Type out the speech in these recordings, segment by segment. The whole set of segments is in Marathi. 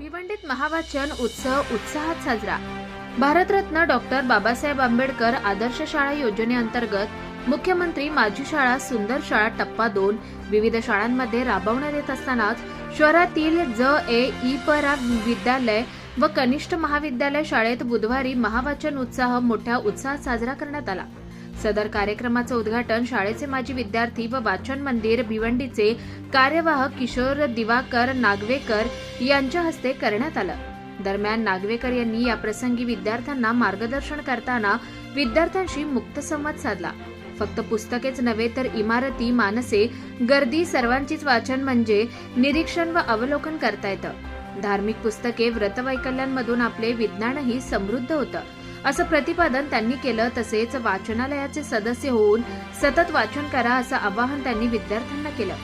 भिवंडीत महावाचन उत्सव उत्साहात साजरा. भारतरत्न डॉक्टर बाबासाहेब आंबेडकर आदर्श शाळा योजनेअंतर्गत मुख्यमंत्री माझी शाळा सुंदर शाळा टप्पा दोन विविध शाळांमध्ये राबवण्यात येत असतानाच शहरातील ज ए ई परा विद्यालय व कनिष्ठ महाविद्यालय शाळेत बुधवारी महावाचन उत्साह मोठ्या उत्साहात साजरा करण्यात आला. सदर कार्यक्रमाचं उद्घाटन शाळेचे माजी विद्यार्थी व वाचन मंदिर भिवंडीचे कार्यवाहक किशोर दिवाकर नागवेकर यांच्या हस्ते करण्यात आलं. दरम्यान नागवेकर यांनी या प्रसंगी विद्यार्थ्यांना मार्गदर्शन करताना विद्यार्थ्यांशी मुक्त संवाद साधला. फक्त पुस्तकेच नव्हे तर इमारती मानसे गर्दी सर्वांचीच वाचन म्हणजे निरीक्षण व अवलोकन करता येतं. धार्मिक पुस्तके व्रतवैकल्यांमधून आपले विज्ञानही समृद्ध होतं. असं प्रतिपादन त्यांनी केलं तसेच वाचनालयाचे सदस्य होऊन सतत वाचन करा असं आवाहन त्यांनी विद्यार्थ्यांना केलं.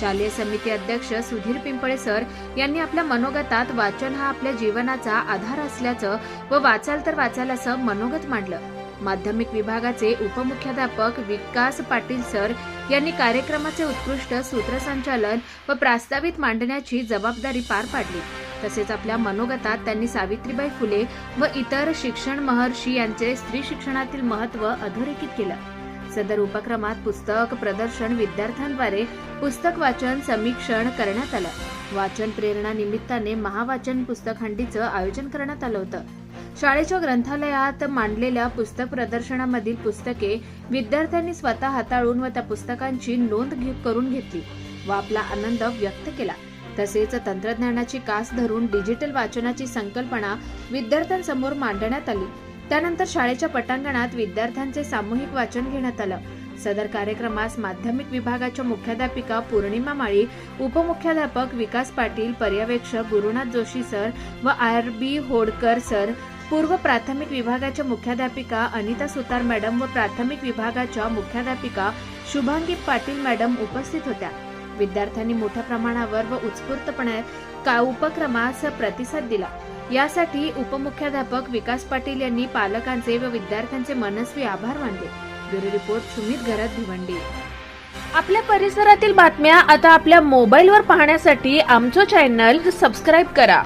शालेय समिती अध्यक्ष सुधीर पिंपळे सर यांनी आपल्या मनोगतात वाचन हा आपल्या जीवनाचा आधार असल्याचं व वाचाल तर वाचाल असं मनोगत मांडलं. माध्यमिक विभागाचे उपमुख्याध्यापक विकास पाटील सर यांनी कार्यक्रमाचे उत्कृष्ट सूत्रसंचालन व प्रास्तावित मांडण्याची जबाबदारी पार पाडली. तसेच आपल्या मनोगतात त्यांनी सावित्रीबाई फुले व इतर शिक्षण महर्षी यांचे स्त्री शिक्षणातील महत्त्व अधोरेखित केलं. सदर उपक्रमात पुस्तक प्रदर्शन विद्यार्थ्यांद्वारे पुस्तक वाचन समीक्षण करण्यात आलं. वाचन प्रेरणा निमित्ताने महावाचन पुस्तक हंडीचं आयोजन करण्यात आलं होतं. शाळेच्या ग्रंथालयात मांडलेल्या पुस्तक प्रदर्शनामधील पुस्तके विद्यार्थ्यांनी स्वतः हाताळून व त्या पुस्तकांची नोंद घे- करून घेतली. व आपला आनंद व्यक्त केला. तसेच तंत्रज्ञानाची कास धरून डिजिटल वाचनाची संकल्पना विद्यार्थ्यांसमोर मांडण्यात आली. त्यानंतर शाळेच्या पटांगणात विद्यार्थ्यांचे सामूहिक वाचन घेण्यात आलं. सदर कार्यक्रमास माध्यमिक विभागाच्या मुख्याध्यापिका पौर्णिमा माळी उपमुख्याध्यापक विकास पाटील पर्यवेक्षक गुरुनाथ जोशी सर व आर बी होडकर सर पूर्व प्राथमिक विभागाच्या मुख्याध्यापिका अनिता सुतार मॅडम व प्राथमिक विभागाच्या मुख्याध्यापिका शुभांगी पाटील मॅडम उपस्थित होत्या. विद्यार्थ्यांनी मोठ्या प्रमाणावर व उत्स्फूर्तपणे का उपक्रमास प्रतिसाद दिला. यासाठी उपमुख्याध्यापक विकास पाटील यांनी पालकांचे व विद्यार्थ्यांचे मनस्वी आभार मानले. ब्युरो रिपोर्ट सुमित घरात भिवंडी. आपल्या परिसरातील बातम्या आता आपल्या मोबाईलवर पाहण्यासाठी आमचं चॅनल सबस्क्राईब करा.